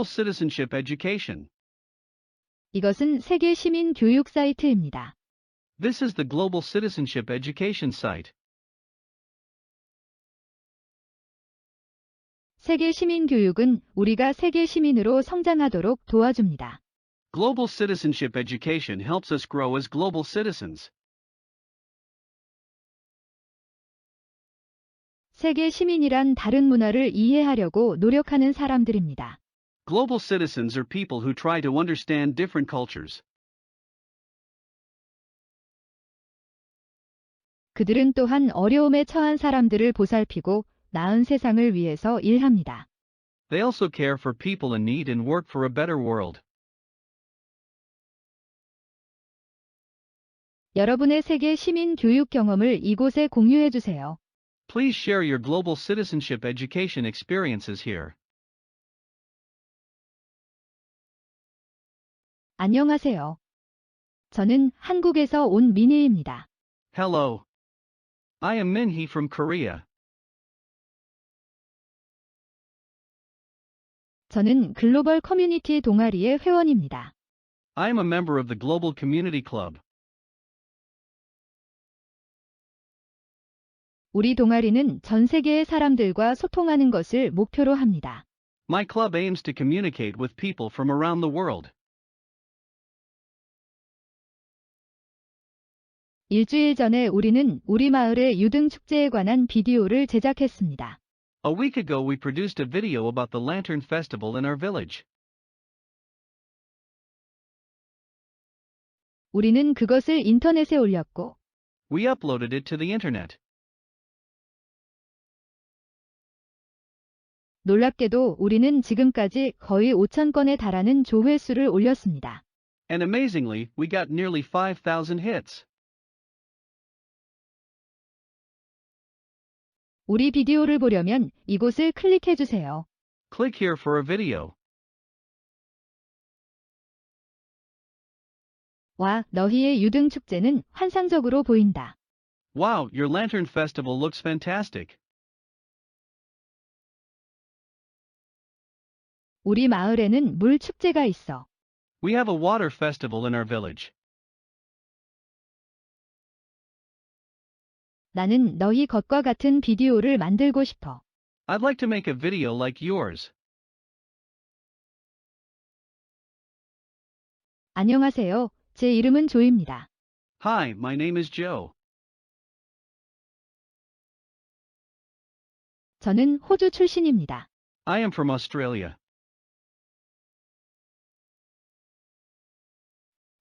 Global Citizenship Education. 이것은 세계 시민 교육 사이트입니다. This is the Global Citizenship Education site. 세계 시민 교육은 우리가 세계 시민으로 성장하도록 도와줍니다. Global Citizenship Education helps us grow as global citizens. 세계 시민이란 다른 문화를 이해하려고 노력하는 사람들입니다. Global citizens are people who try to understand different cultures. 그들은 또한 어려움에 처한 사람들을 보살피고 나은 세상을 위해서 일합니다. They also care for people in need and work for a better world. 여러분의 세계 시민 교육 경험을 이곳에 공유해 주세요. Please share your global citizenship education experiences here. 안녕하세요. 저는 한국에서 온 미니입니다. Hello. I am Minhee from Korea. 저는 글로벌 커뮤니티 동아리의 회원입니다. I am a member of the Global Community Club. 우리 동아리는 전 세계의 사람들과 소통하는 것을 목표로 합니다. My club aims to communicate with people from around the world. 일주일 전에 우리는 우리 마을의 유등 축제에 관한 비디오를 제작했습니다. A week ago we produced a video about the Lantern Festival in our village. 우리는 그것을 인터넷에 올렸고 We uploaded it to the internet. 놀랍게도 우리는 지금까지 거의 5천 건에 달하는 조회수를 올렸습니다. And amazingly, we got nearly 5,000 hits. 우리 비디오를 보려면 이곳을 클릭해 주세요. Click here for a video. 와, 너희의 유등 축제는 환상적으로 보인다. Wow, your Lantern Festival looks fantastic. 우리 마을에는 물 축제가 있어. We have a water festival in our village. 나는 너희 것과 같은 비디오를 만들고 싶어. I'd like to make a video like yours. 안녕하세요. 제 이름은 조입니다. Hi, my name is Joe. 저는 호주 출신입니다. I am from Australia.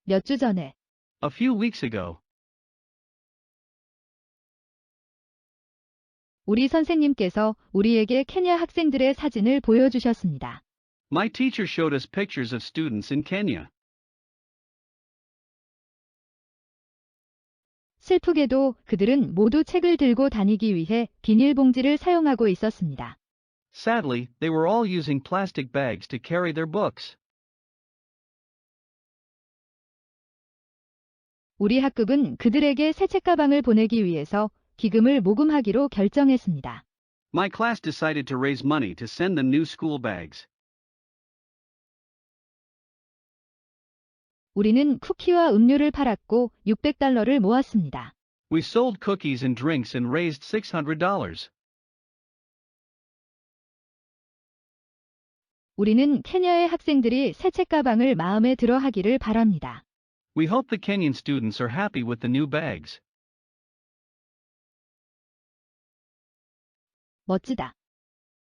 몇 주 전에 A few weeks ago, 우리 선생님께서 우리에게 케냐 학생들의 사진을 보여주셨습니다. my teacher showed us pictures of students in Kenya. 슬프게도 그들은 모두 책을 들고 다니기 위해 비닐봉지를 사용하고 있었습니다. Sadly, they were all using plastic bags to carry their books. 우리 학급은 그들에게 새 책가방을 보내기 위해서 기금을 모금하기로 결정했습니다. My class decided to raise money to send them new school bags. 우리는 쿠키와 음료를 팔았고 600달러를 모았습니다. We sold cookies and drinks and raised $600. 우리는 케냐의 학생들이 새 책가방을 마음에 들어 하기를 바랍니다. We hope the Kenyan students are happy with the new bags. 멋지다.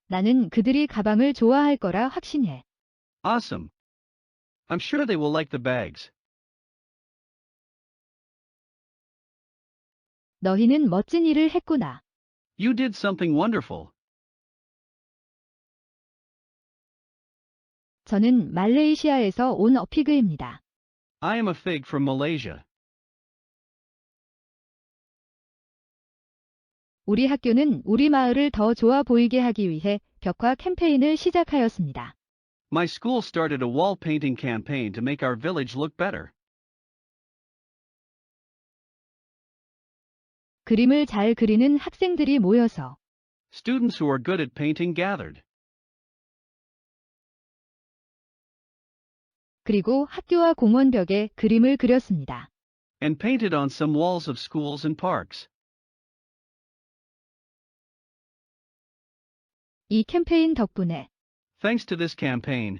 나는 그들이 가방을 좋아할 거라 확신해. Awesome. I'm sure they will like the bags. 너희는 멋진 일을 했구나. You did something wonderful. 저는 말레이시아에서 온 어피그입니다. I am a fig from Malaysia. 우리 학교는 우리 마을을 더 좋아 보이게 하기 위해 벽화 캠페인을 시작하였습니다. My school started a wall painting campaign to make our village look better. 그림을 잘 그리는 학생들이 모여서 Students who are good at painting gathered. 그리고 학교와 공원 벽에 그림을 그렸습니다. and painted on some walls of schools and parks. 이 캠페인 덕분에 Thanks to this campaign,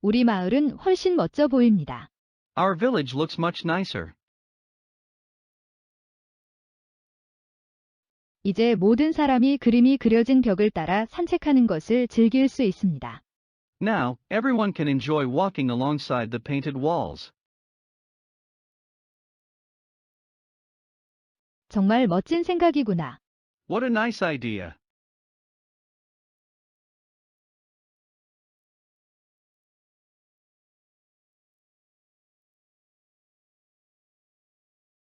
우리 마을은 훨씬 멋져 보입니다. our village looks much nicer. 이제 모든 사람이 그림이 그려진 벽을 따라 산책하는 것을 즐길 수 있습니다. Now, everyone can enjoy walking alongside the painted walls. 정말 멋진 생각이구나. What a nice idea.